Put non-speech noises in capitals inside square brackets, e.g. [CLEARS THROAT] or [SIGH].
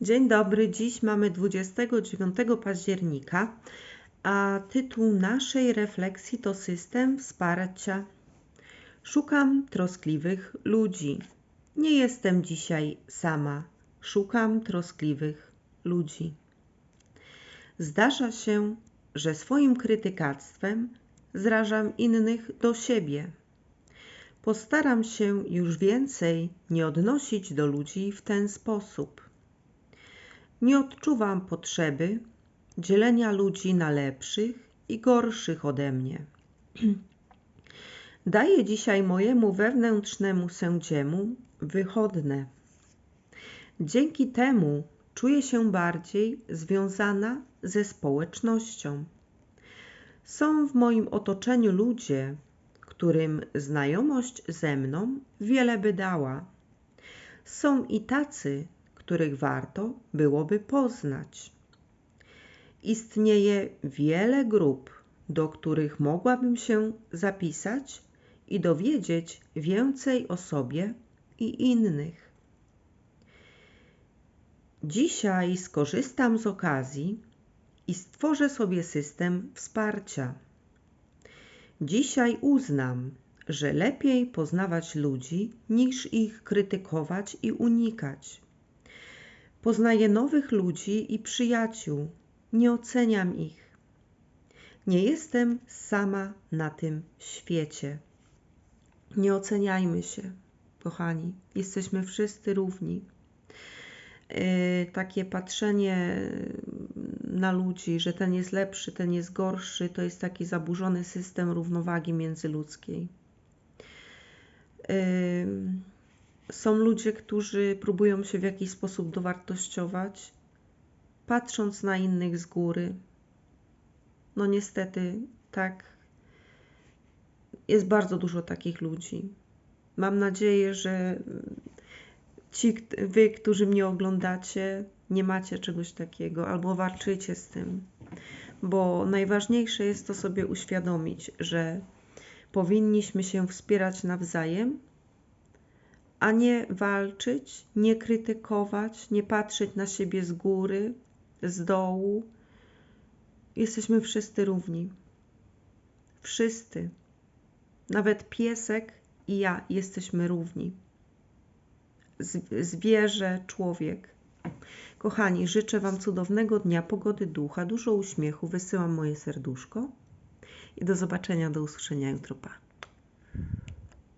Dzień dobry, dziś mamy 29 października, a tytuł naszej refleksji to System Wsparcia. Szukam troskliwych ludzi. Nie jestem dzisiaj sama. Szukam troskliwych ludzi. Zdarza się, że swoim krytykactwem zrażam innych do siebie. Postaram się już więcej nie odnosić do ludzi w ten sposób. Nie odczuwam potrzeby dzielenia ludzi na lepszych i gorszych ode mnie. [CLEARS THROAT] Daję dzisiaj mojemu wewnętrznemu sędziemu wychodne. Dzięki temu czuję się bardziej związana ze społecznością. Są w moim otoczeniu ludzie, którym znajomość ze mną wiele by dała. Są i tacy, których warto byłoby poznać. Istnieje wiele grup, do których mogłabym się zapisać i dowiedzieć więcej o sobie i innych. Dzisiaj skorzystam z okazji i stworzę sobie system wsparcia. Dzisiaj uznam, że lepiej poznawać ludzi niż ich krytykować i unikać. Poznaję nowych ludzi i przyjaciół, nie oceniam ich. Nie jestem sama na tym świecie. Nie oceniajmy się, kochani. Jesteśmy wszyscy równi. Yy, takie patrzenie na ludzi, że ten jest lepszy, ten jest gorszy, to jest taki zaburzony system równowagi międzyludzkiej. Yy, są ludzie, którzy próbują się w jakiś sposób dowartościować, patrząc na innych z góry. No niestety, tak. Jest bardzo dużo takich ludzi. Mam nadzieję, że ci, wy, którzy mnie oglądacie, nie macie czegoś takiego albo walczycie z tym. Bo najważniejsze jest to sobie uświadomić, że powinniśmy się wspierać nawzajem a nie walczyć, nie krytykować, nie patrzeć na siebie z góry, z dołu. Jesteśmy wszyscy równi. Wszyscy. Nawet piesek i ja jesteśmy równi. Zwierzę, człowiek. Kochani, życzę Wam cudownego dnia, pogody ducha, dużo uśmiechu, wysyłam moje serduszko i do zobaczenia, do usłyszenia jutro. Pa.